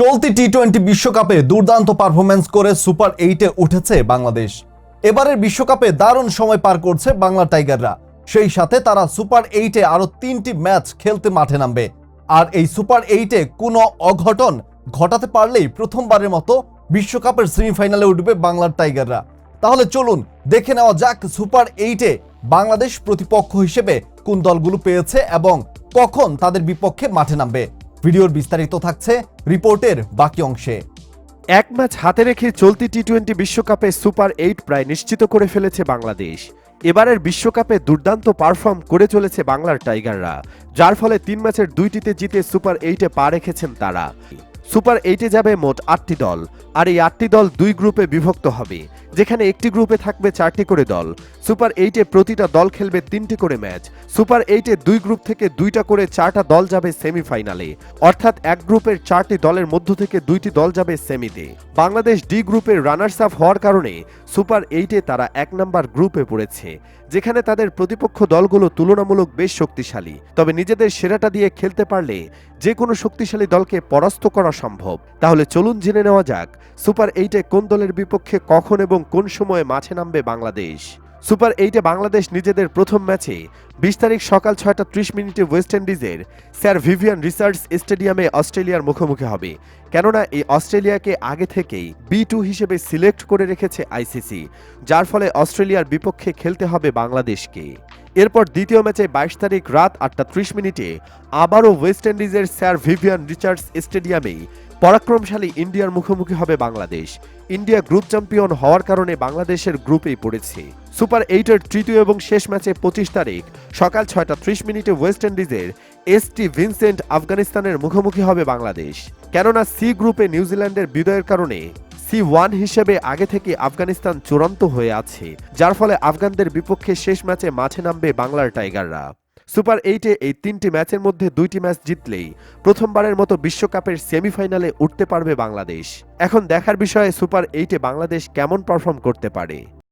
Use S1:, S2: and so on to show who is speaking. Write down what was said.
S1: চলতি T twenty বিশ্বকাপে দুর্দান্ত পারফরমেন্স করে সুপার এইটে উঠেছে বাংলাদেশ। এবারের বিশ্বকাপে দারুণ সময় পার করছে বাংলা টাইগাররা। সেই সাথে তারা সুপার এইটে আরও তিনটি ম্যাচ খেলতে মাঠে নামবে। আর এই সুপার এইটে কোনো অঘটন ঘটাতে পারলেই প্রথমবারের মতো বিশ্বকাপের সেমিফাইনালে উঠবে বাংলার টাইগাররা। তাহলে চলুন দেখে নেওয়া যাক সুপার এইটে বাংলাদেশ প্রতিপক্ষ হিসেবে কোন দলগুলো পেয়েছে এবং কখন তাদের বিপক্ষে মাঠে নামবে। ভিডিওর বিস্তারিত থাকছে রিপোর্টের বাকি অংশে।
S2: এক ম্যাচ হাতে রেখে চলতি টি টোয়েন্টি বিশ্বকাপে সুপার এইট প্রায় নিশ্চিত করে ফেলেছে বাংলাদেশ। এবারের বিশ্বকাপে দুর্দান্ত পারফর্ম করে চলেছে বাংলার টাইগাররা, যার ফলে তিন ম্যাচের দুইটিতে জিতে সুপার এইটে পা রেখেছেন তারা। সুপার এইটে যাবে মোট আটটি দল। আর এই আটটি দল দুই গ্রুপে বিভক্ত হবে। যেখানে একটি গ্রুপে থাকবে চারটি করে দল। সুপার এইটে প্রতিটা দল খেলবে তিনটি করে ম্যাচ। সুপার এইটে দুই গ্রুপ থেকে দুইটা করে চারটা দল যাবে সেমিফাইনালে। অর্থাৎ এক গ্রুপের চারটি দলের মধ্য থেকে দুইটি দল যাবে সেমিতে। বাংলাদেশ ডি গ্রুপের রানার্স আপ হওয়ার কারণে সুপার এইটে তারা এক নম্বর গ্রুপে পড়েছে। যেখানে তাদের প্রতিপক্ষ দলগুলো তুলনামূলক বেশ শক্তিশালী। তবে নিজেদের সেরাটা দিয়ে খেলতে পারলে যে কোনো শক্তিশালী দলকে পরাস্ত করা সম্ভব। তাহলে চলুন জেনে নেওয়া যাক, সুপার এইটে কোন দলের বিপক্ষে কখন এবং কোন সময়ে মাঠে নামবে বাংলাদেশ? সুপার এইটে বাংলাদেশ নিজেদের প্রথম ম্যাচে, বিশ তারিখ সকাল ছয়টা ত্রিশ মিনিটে ওয়েস্ট ইন্ডিজের স্যার ভিভিয়ান রিসার্চ স্টেডিয়ামে অস্ট্রেলিয়ার মুখোমুখি হবে। কেননা এই অস্ট্রেলিয়াকে আগে থেকেই বি টু হিসেবে সিলেক্ট করে রেখেছে আইসিসি, যার ফলে অস্ট্রেলিয়ার বিপক্ষে খেলতে হবে বাংলাদেশকে। এরপর দ্বিতীয় ম্যাচে বাইশ তারিখ রাত আটটা ত্রিশ মিনিটে আবারও ওয়েস্ট ইন্ডিজের স্যার ভিভিয়ান রিচার্ডস স্টেডিয়ামে পরাক্রমশালী ইন্ডিয়ার মুখোমুখি হবে বাংলাদেশ। ইন্ডিয়া গ্রুপ চ্যাম্পিয়ন হওয়ার কারণে বাংলাদেশের গ্রুপেই পড়েছে। সুপার এইটের তৃতীয় এবং শেষ ম্যাচে পঁচিশ তারিখ সকাল ছয়টা ত্রিশ মিনিটে ওয়েস্ট ইন্ডিজের এস টি ভিনসেন্ট আফগানিস্তানের মুখোমুখি হবে বাংলাদেশ। কেননা সি গ্রুপে নিউজিল্যান্ডের বিজয়ের কারণে সি ওয়ান হিসেবে আগে থেকে আফগানিস্তান চূড়ান্ত হয়ে আছে, যার ফলে আফগানদের বিপক্ষে শেষ ম্যাচে মাঠে নামবে বাংলার টাইগাররা। সুপার এইটে এই তিনটি ম্যাচের মধ্যে দুইটি ম্যাচ জিতলেই প্রথমবারের মতো বিশ্বকাপের সেমিফাইনালে উঠতে পারবে বাংলাদেশ। এখন দেখার বিষয়ে সুপার এইটে বাংলাদেশ কেমন পারফর্ম করতে পারে?